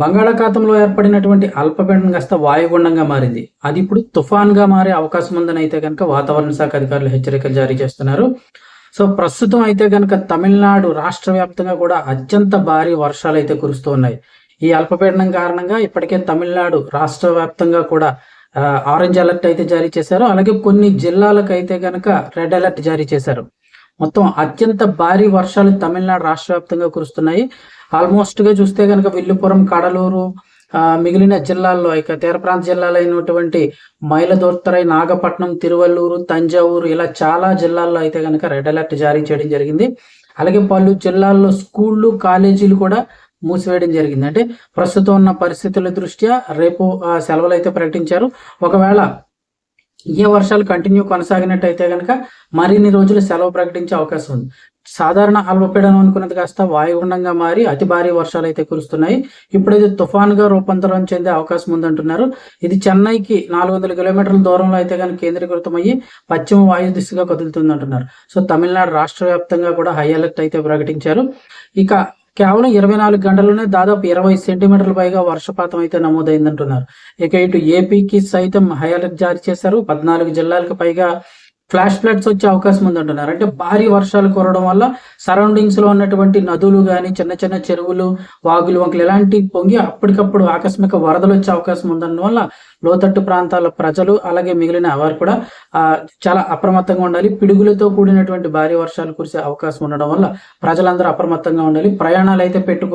బంగాళాఖాతంలో ఏర్పడినటువంటి అల్పపీడనం కాస్త వాయుగుండంగా మారింది. అది ఇప్పుడు తుఫాన్గా మారే అవకాశం ఉందని అయితే కనుక వాతావరణ శాఖ అధికారులు హెచ్చరికలు జారీ చేస్తున్నారు. సో ప్రస్తుతం అయితే కనుక తమిళనాడు రాష్ట్ర వ్యాప్తంగా కూడా అత్యంత భారీ వర్షాలు అయితే కురుస్తూ ఉన్నాయి. ఈ అల్పపీడనం కారణంగా ఇప్పటికే తమిళనాడు రాష్ట్ర వ్యాప్తంగా కూడా ఆరెంజ్ అలర్ట్ అయితే జారీ చేశారు. అలాగే కొన్ని జిల్లాలకు అయితే కనుక రెడ్ అలర్ట్ జారీ చేశారు. మొత్తం అత్యంత భారీ వర్షాలు తమిళనాడు రాష్ట్ర వ్యాప్తంగా కురుస్తున్నాయి. ఆల్మోస్ట్గా చూస్తే కనుక విల్లుపురం కడలూరు మిగిలిన జిల్లాల్లో ఇక తీర ప్రాంత జిల్లాలైనటువంటి మైలదోర్తరై నాగపట్నం తిరువల్లూరు తంజావూరు ఇలా చాలా జిల్లాల్లో అయితే కనుక రెడ్ అలర్ట్ జారీ చేయడం జరిగింది. అలాగే పలు జిల్లాల్లో స్కూళ్ళు కాలేజీలు కూడా మూసివేయడం జరిగింది. అంటే ప్రస్తుతం ఉన్న పరిస్థితుల దృష్ట్యా రేపు ఆ, సెలవులు అయితే ప్రకటించారు. ఒకవేళ ఏ వర్షాలు కంటిన్యూ కొనసాగినట్టయితే కనుక మరిన్ని రోజులు సెలవు ప్రకటించే అవకాశం ఉంది. సాధారణ అల్పపీడనం అనుకున్నది కాస్త వాయుగుండంగా మారి అతి భారీ వర్షాలు అయితే కురుస్తున్నాయి. ఇప్పుడు ఇది తుఫాన్గా రూపాంతరం చెందే అవకాశం ఉందంటున్నారు. ఇది చెన్నైకి నాలుగు వందల కిలోమీటర్ల దూరంలో అయితే కనుక కేంద్రీకృతమయ్యి పశ్చిమ వాయు దిశగా కదులుతుంది అంటున్నారు సో తమిళనాడు రాష్ట్ర వ్యాప్తంగా కూడా హై అలర్ట్ అయితే ప్రకటించారు. ఇక కేవలం ఇరవై నాలుగు గంటల్లోనే దాదాపు ఇరవై సెంటీమీటర్ల పైగా వర్షపాతం అయితే నమోదైందంటున్నారు. ఇక ఇటు ఏపీకి సైతం హై అలర్ట్ జారీ చేశారు. పద్నాలుగు జిల్లాలకు పైగా ఫ్లాష్ ఫ్లడ్స్ వచ్చే అవకాశం ఉందంటున్నారు. అంటే భారీ వర్షాలు కురవడం వల్ల సరౌండింగ్స్లో ఉన్నటువంటి నదులు కానీ చిన్న చిన్న చెరువులు వాగులు వంకలు ఇలాంటి పొంగి అప్పటికప్పుడు ఆకస్మిక వరదలు వచ్చే అవకాశం ఉందన్నవల్ల లోతట్టు ప్రాంతాల ప్రజలు అలాగే మిగిలిన వారు కూడా ఆ, చాలా అప్రమత్తంగా ఉండాలి. పిడుగులతో కూడినటువంటి భారీ వర్షాలు కురిసే అవకాశం ఉండడం వల్ల ప్రజలందరూ అప్రమత్తంగా ఉండాలి. ప్రయాణాలు అయితే పెట్టుకో